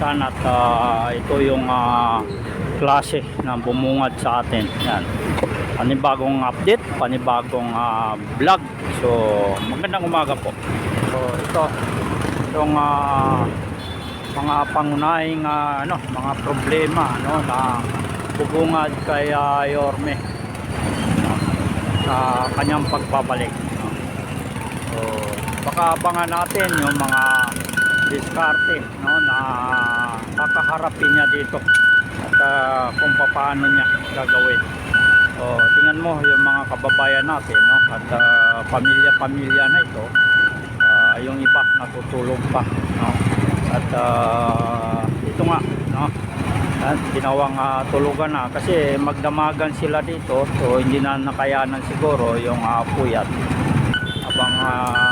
kainsan at ah, ito yung ah, klase na bumungad sa atin. Yan. Panibagong update, panibagong ah, vlog. So, magandang umaga po. So, ito yung ah, mga pangunahing ah, ano, mga problema no na bubungad kay ah, Yorme sa kanyang pagbabalik. So, baka abangan natin yung mga diskarte no na kakaharapin niya dito at ah, kung paano niya gagawin. So, tingnan mo yung mga kababayan natin no at ah, pamilya-pamilya na ito ah, yung iba natutulog pa no at ah, ito nga no at ginawang ah, tulugan na kasi magdamagan sila dito so hindi na nakayanan siguro yung uh, puyat habang uh,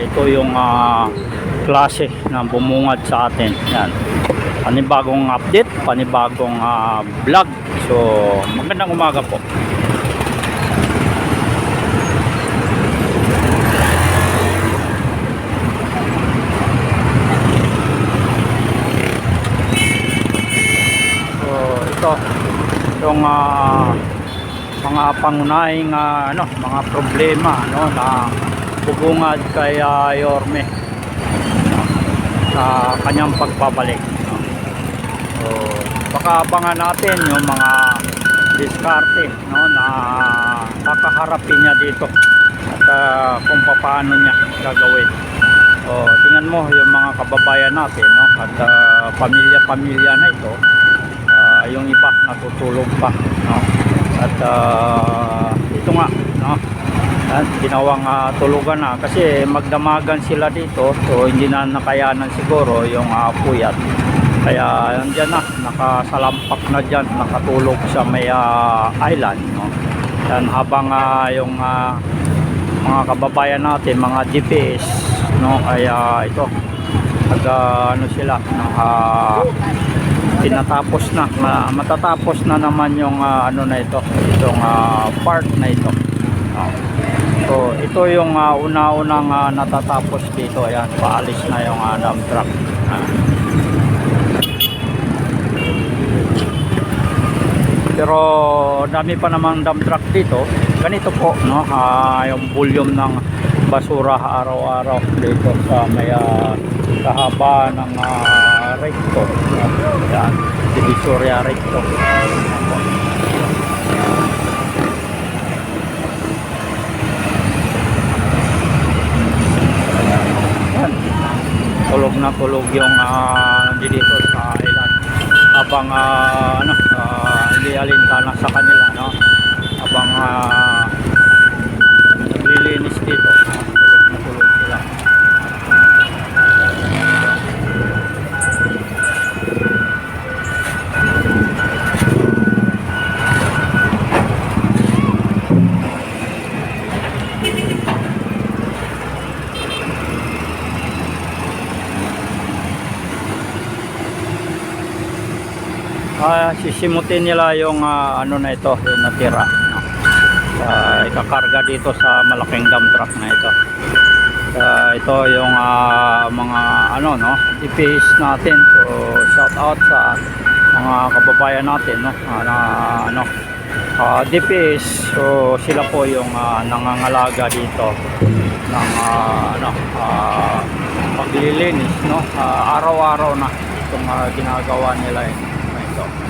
ito yung ah, klase na bumungad sa atin. Yan. Panibagong update, panibagong ah, vlog. So, magandang umaga po. Ito yung ah, mga pangunahing ah, ano, mga problema no na bubungad kay ah, Yorme. Sa kanyang pagbabalik. So baka abangan natin yung mga diskarte no na kakaharapin niya dito. At ah, kung paano niya gagawin. So tingnan mo yung mga kababayan natin no at ah, pamilya-pamilya na ito. Ah, yung iba natutulog pa no. At ah, ito nga no ginawang ah, tulugan na kasi magdamagan sila dito so hindi na nakayanan siguro yung uh, puyat kaya andyan na nakasalampak na dyan nakatulog sa may ah, island no? yan habang ah, yung ah, mga kababayan natin mga GPS no kaya ito nag ah, ano sila naka tinatapos na ma- matatapos na naman yung ah, ano na ito itong ah, part na ito No. So ito yung ah, una-unang ah, natatapos dito. Ayan paalis na yung uh, dump truck. Ah. pero dami pa namang dump truck dito. Ganito po no Ah, yung volume ng basura araw-araw dito sa may ah, kahaba ng uh, recto. Yan divisoria recto. yan tulog na tulog yung uh, dito sa island habang ah, ano ah, hindi alintana sa kanila no? Habang uh, naglilinis dito tulog na tulog sila Ah, sisimutin nila yung ah, ano na ito, yung natira. No? Ah, ikakarga dito sa malaking dump truck na ito. Ah, ito yung ah, mga ano no, DPS natin. So shout out sa mga kababayan natin no, ah, na ano ah, DPS. So sila po yung ah, nangangalaga dito ng ah, ano ah, paglilinis no, Ah, araw-araw na itong ah, ginagawa nila eh ito.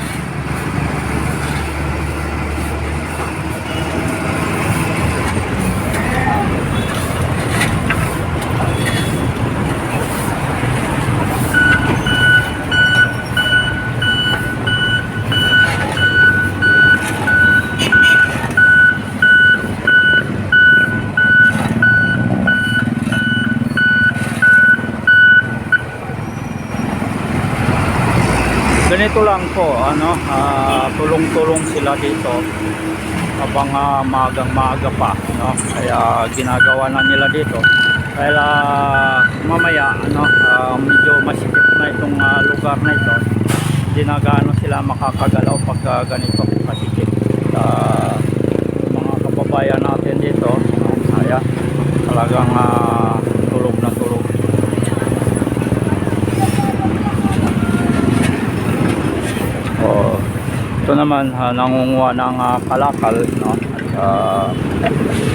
Ganito lang po ano ah, tulong-tulong sila dito. Habang ah, magang maaga pa no? Kaya ginagawa na nila dito. Dahil ah, mamaya ano, ah, medyo masikip na itong ah, lugar na ito. Hindi na gaano sila makakagalaw pag ah, ganito kasikip. Uh, mga kababayan natin dito, uh, ayan, talagang ah, tulog na tulog. Oh, ito naman ah, nangunguha ng ah, kalakal no? At ah,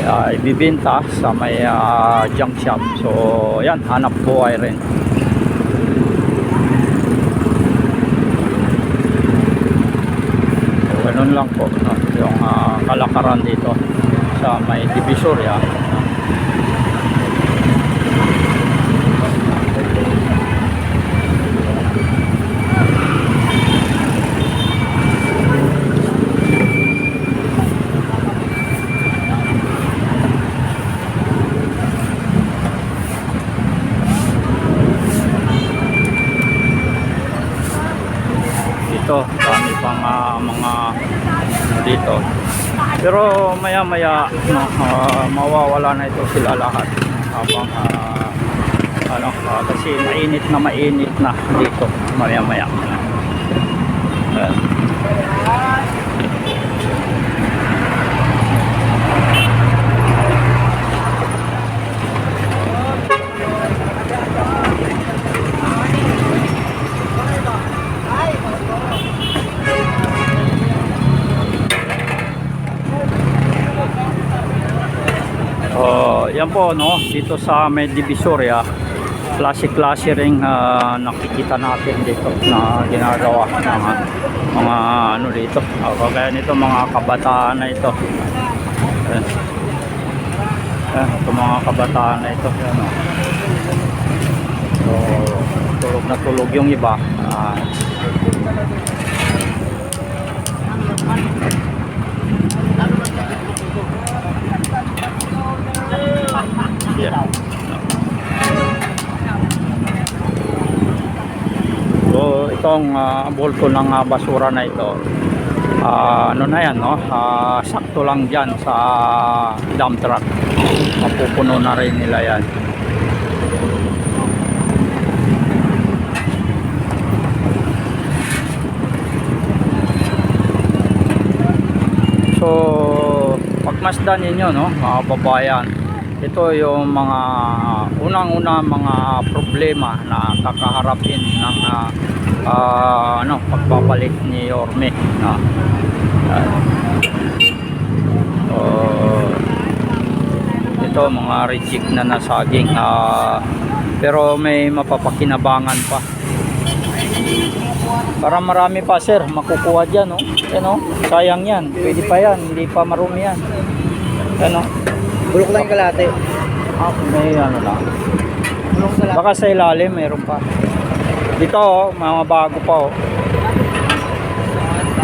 ah, ibibenta sa may ah, junk shop. So yan hanap buhay rin. So, ganun lang po no? yung ah, kalakaran dito sa may divisoria dito. Dami pang ah, mga dito. Pero maya maya ah, mawawala na ito sila lahat. Habang ah, ano ah, kasi mainit na mainit na dito. Maya maya Ayan. Oh, yan po no, dito sa may Divisoria, klase-klase ring ah, nakikita natin dito na ginagawa ng ah, mga ano dito. Uh, kagaya nito mga kabataan na ito. Ayan. Ayan, ito mga kabataan na ito. Ayan, oh. So, tulog na tulog yung iba. Ah, yeah. So itong ah, bulto ng ah, basura na ito. Ah, ano na yan no? Ah, sakto lang dyan sa dump truck. Mapupuno na rin nila yan. So, pagmasdan ninyo, no, mga babayan, ito yung mga unang-una mga problema na kakaharapin ng ah, ah, ano, pagbabalik ni Yorme. Na, ah, so, ito mga reject na nasaging ah, pero may mapapakinabangan pa para marami pa sir makukuha dyan no? Yan, oh. sayang yan pwede pa yan hindi pa marumi yan ano Bulok lang yung kalate. ah, may ano lang Bulok sa lahat. baka sa ilalim meron pa dito oh mga bago pa oh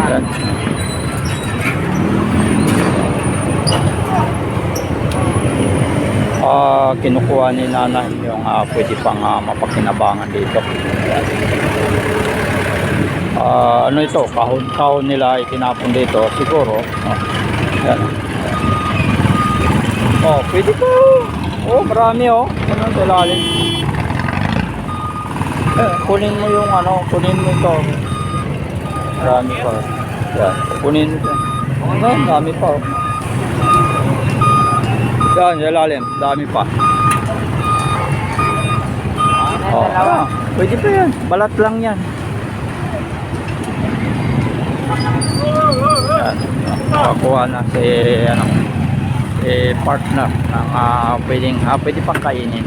Yan. Ah, kinukuha ni nanay yung ah, pwede pang ah, mapakinabangan dito. Yan. Ah, ano ito, kahon-kahon nila itinapon dito, siguro. Oh, yan. Oh, pwede po. Oh, marami oh. Ano sa ilalim? Eh, kunin mo yung ano, kunin mo ito. Marami pa. Yan, kunin mo ito. Ano, dami pa oh. Yan, sa ilalim, dami pa. Oh, ah, pwede pa yan. Balat lang yan. Yan. Nakakuha na si ano si partner ng ah, pwedeng ah, pwede pang kainin.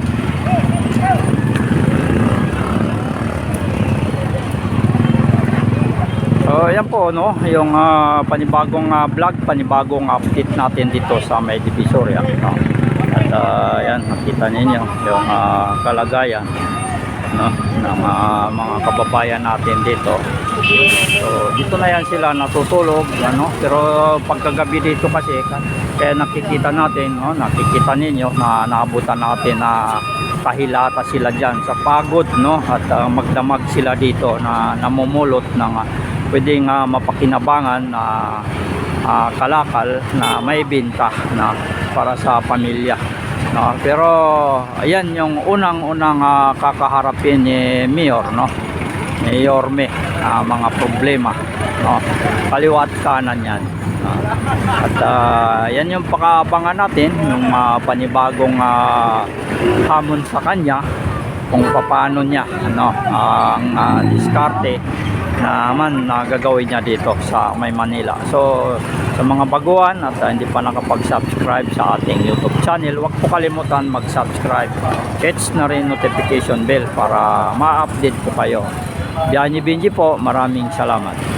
So yan po no, yung ah, panibagong ah, vlog, panibagong update natin dito sa may Divisoria. No? At ah, yan, nakita ninyo yung ah, kalagayan no, ng ah, mga kababayan natin dito. So dito na yan sila natutulog, ano? Pero pagkagabi dito kasi kaya nakikita natin, no, nakikita ninyo na naabutan natin na kahilata sila diyan sa pagod, no? At ah, magdamag sila dito na namumulot ng ah, pwedeng ah, mapakinabangan na ah, kalakal na may binta na para sa pamilya No, pero ayan yung unang-unang ah, kakaharapin ni Mayor, no? Ni Yorme, ah, mga problema, no? Kaliwat kanan yan. Ah, at ah, yan yung pakaabangan natin, yung ah, panibagong ah, hamon sa kanya, kung paano niya, ano, ang ah, diskarte naman na gagawin niya dito sa May Manila. So, sa mga baguhan at ah, hindi pa nakapag-subscribe sa ating YouTube channel, huwag po kalimutan mag-subscribe. Hits na rin notification bell para ma-update po kayo. Biyanyi Benji po, maraming salamat.